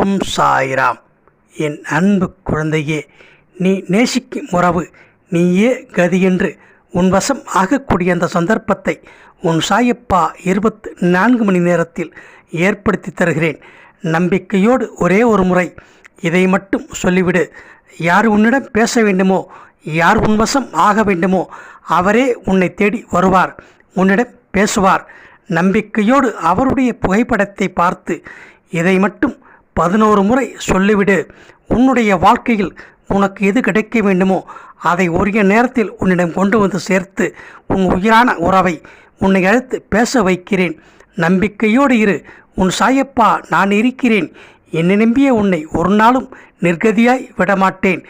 ஓம் சாய்ராம் என் அன்பு குழந்தையே நீ நேசிக்கும் உறவு நீயே கதி என்று உன் வசம் ஆகக்கூடிய அந்த சந்தர்ப்பத்தை உன் சாயப்பா இருபத்து நான்கு மணி நேரத்தில் ஏற்படுத்தி தருகிறேன். நம்பிக்கையோடு ஒரே ஒரு முறை இதை மட்டும் சொல்லிவிடு. யார் உன்னிடம் பேச வேண்டுமோ யார் உன் வசம் ஆக வேண்டுமோ அவரே உன்னை தேடி வருவார் உன்னிடம் பேசுவார். நம்பிக்கையோடு அவருடைய புகைப்படத்தை பார்த்து இதை மட்டும் பதினோரு முறை சொல்லிவிடு உன்னுடைய வாழ்க்கையில் உனக்கு எது கிடைக்க வேண்டுமோ அதை உரிய நேரத்தில் உன்னிடம் கொண்டு வந்து சேர்த்து உன் உயிரான உறவை உன்னை அழைத்து பேச வைக்கிறேன். நம்பிக்கையோடு இரு உன் சாயப்பா நான் இருக்கிறேன். என்னை நம்பிய உன்னை ஒரு நாளும் நிர்கதியாய் விடமாட்டேன்.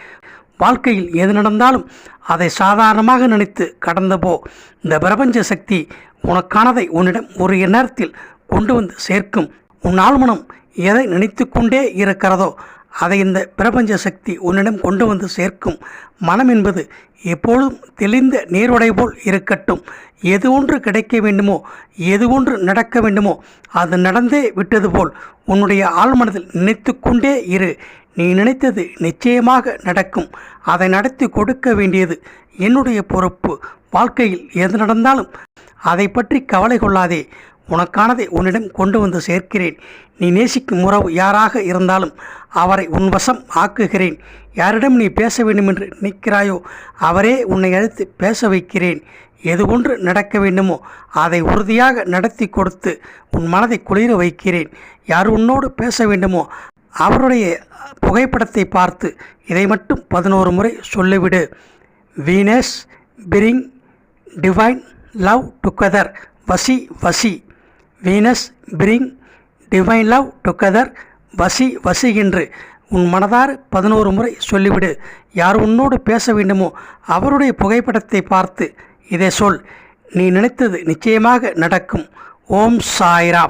வாழ்க்கையில் எது நடந்தாலும் அதை சாதாரணமாக நினைத்து கடந்து போ. இந்த பிரபஞ்ச சக்தி உனக்கானதை உன்னிடம் ஒரு நேரத்தில் கொண்டு வந்து சேர்க்கும். உன் ஆழ்மனம் எதை நினைத்து கொண்டே இருக்கிறதோ அதை இந்த பிரபஞ்ச சக்தி உன்னிடம் கொண்டு வந்து சேர்க்கும். மனம் என்பது எப்பொழுதும் தெளிந்த நீருடை போல் இருக்கட்டும். எது ஒன்று கிடைக்க வேண்டுமோ எது ஒன்று நடக்க வேண்டுமோ அது நடந்தே விட்டது போல் உன்னுடைய ஆழ்மனதில் நினைத்து கொண்டே இரு. நீ நினைத்தது நிச்சயமாக நடக்கும். அதை நடத்தி கொடுக்க வேண்டியது என்னுடைய பொறுப்பு. வாழ்க்கையில் எது நடந்தாலும் அதை பற்றி கவலை கொள்ளாதே. உனக்கானதை உன்னிடம் கொண்டு வந்து சேர்க்கிறேன். நீ நேசிக்கும் உறவு யாராக இருந்தாலும் அவரை உன் வசம் ஆக்குகிறேன். யாரிடம் நீ பேச வேண்டும் என்று நிற்கிறாயோ அவரே உன்னை அழைத்து பேச வைக்கிறேன். எது ஒன்று நடக்க வேண்டுமோ அதை உறுதியாக நடத்தி கொடுத்து உன் மனதை குளிர வைக்கிறேன். யார் உன்னோடு பேச வேண்டுமோ அவருடைய புகைப்படத்தை பார்த்து இதை மட்டும் பதினோரு முறை சொல்லிவிடு. Venus bring divine love together வசி வசி. Venus bring divine love together வசி வசிகின்று. உன் மனதார் பதினோரு முறை சொல்லிவிடு. யார் உன்னோடு பேச வேண்டுமோ அவருடைய புகைப்படத்தை பார்த்து இதை சொல். நீ நினைத்தது நிச்சயமாக நடக்கும். ஓம் சாய்ராம்.